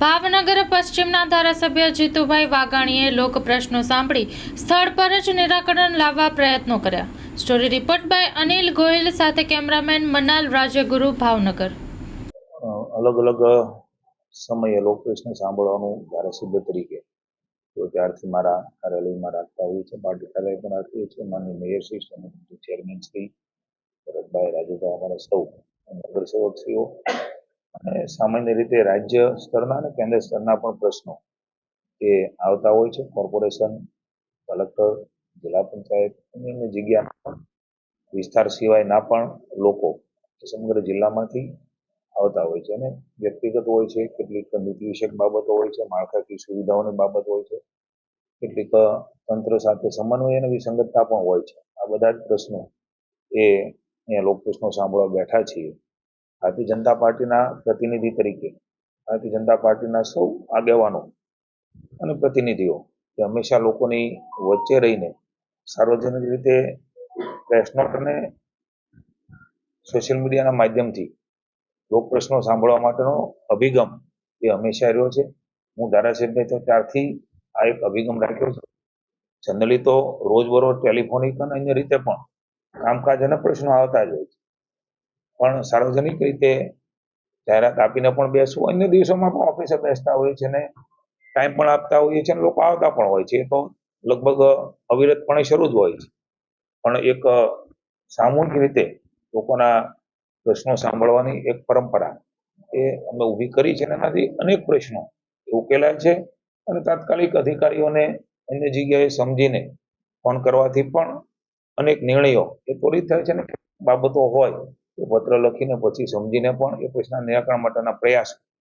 ભાવનગર પશ્ચિમના ધારાસભ્ય જીતુભાઈ વાઘાણીએ લોક પ્રશ્નો સાંભળી સ્થળ પર જ નિરાકરણ લાવવા પ્રયત્નો કર્યા. Story report by Anil Goyal સાથે કેમેરામેન મનાલ રાજગુરુ ભાવનગર. અલગ અલગ સમયે લોકપ્રશ્ન સાંભળવાનું ધારાસભ્ય તરીકે તો ત્યારથી મારા કાર્યાલયમાં રાખતા હોય છે પાર્ટી કાર્યાલય પણ રાખીએ છીએ માનની મેયર શ્રી સમિતિ ચેરમેન શ્રી ભરતભાઈ રાજુભાઈ, અમારા સૌ નગરસેવકશ્રીઓ અને સામાન્ય રીતે રાજ્ય સ્તરના અને કેન્દ્ર સ્તરના પણ પ્રશ્નો એ આવતા હોય છે. કોર્પોરેશન, કલેક્ટર, જિલ્લા પંચાયત અને અન્ય જગ્યા વિસ્તાર સિવાયના પણ લોકો સમગ્ર જિલ્લામાંથી આવતા હોય છે. અને વ્યક્તિગત હોય છે, કેટલીક નીતિ વિષયક બાબતો હોય છે, માળખાકીય સુવિધાઓની બાબત હોય છે, કેટલીક તંત્ર સાથે સમન્વય અને વિસંગતતા પણ હોય છે. આ બધા જ પ્રશ્નો એ અહીંયા લોકપ્રશ્નો સાંભળવા બેઠા છીએ. ભારતીય જનતા પાર્ટીના પ્રતિનિધિ તરીકે, ભારતીય જનતા પાર્ટીના સૌ આગેવાનો અને પ્રતિનિધિઓ કે હંમેશા લોકોની વચ્ચે રહીને સાર્વજનિક રીતે પ્રેસ નોટ અને સોશિયલ મીડિયાના માધ્યમથી લોક પ્રશ્નો સાંભળવા માટેનો અભિગમ એ હંમેશા રહ્યો છે. હું ધારાસભ્ય તો ત્યારથી આ એક અભિગમ રાખ્યો છે. જનરલી તો રોજબરોજ ટેલિફોનિક અને અન્ય રીતે પણ કામકાજ અને પ્રશ્નો આવતા જ હોય છે. પણ સાર્વજનિક રીતે જાહેરાત આપીને પણ બેસવું. અન્ય દિવસોમાં પણ ઓફિસે બેસતા હોય છે ને, ટાઈમ પણ આપતા હોઈએ છીએ અને લોકો આવતા પણ હોય છે. તો લગભગ અવિરતપણે શરૂ જ હોય છે. પણ એક સામૂહિક રીતે લોકોના પ્રશ્નો સાંભળવાની એક પરંપરા એ અમે ઊભી કરી છે અને એનાથી અનેક પ્રશ્નો ઉકેલાય છે અને તાત્કાલિક અધિકારીઓને અન્ય જગ્યાએ સમજીને ફોન કરવાથી પણ અનેક નિર્ણયો એ ત્વરિત થાય છે ને, બાબતો હોય એ પત્ર લખીને પછી સમજીને પણ એ પ્રશ્નના નિરાકરણ માટેના પ્રયાસ